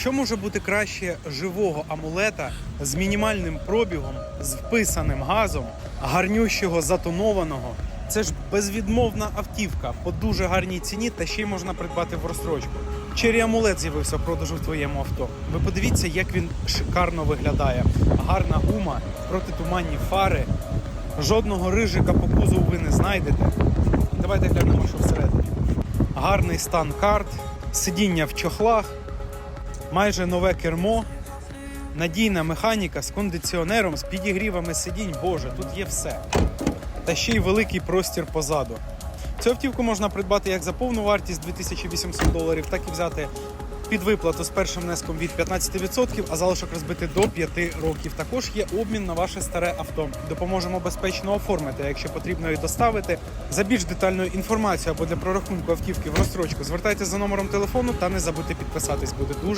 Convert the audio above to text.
Що може бути краще живого амулета з мінімальним пробігом, з вписаним газом, гарнющого затонованого? Це ж безвідмовна автівка по дуже гарній ціні та ще й можна придбати в розстрочку. Черрі амулет з'явився в продажу в твоєму авто. Ви подивіться, як він шикарно виглядає. Гарна гума, протитуманні фари. Жодного рижика по кузову ви не знайдете. Давайте глянемо, що всередині. Гарний стан карт, сидіння в чохлах, майже нове кермо, надійна механіка з кондиціонером, з підігрівами сидінь. Боже, тут є все. Та ще й великий простір позаду. Цю автівку можна придбати як за повну вартість 2800 доларів, так і взяти під виплату з першим внеском від 15%, а залишок розбити до 5 років. Також є обмін на ваше старе авто. Допоможемо безпечно оформити, якщо потрібно і доставити. За більш детальною інформацією або для прорахунку автівки в розстрочку звертайтеся за номером телефону та не забудьте підписатись. Буде дуже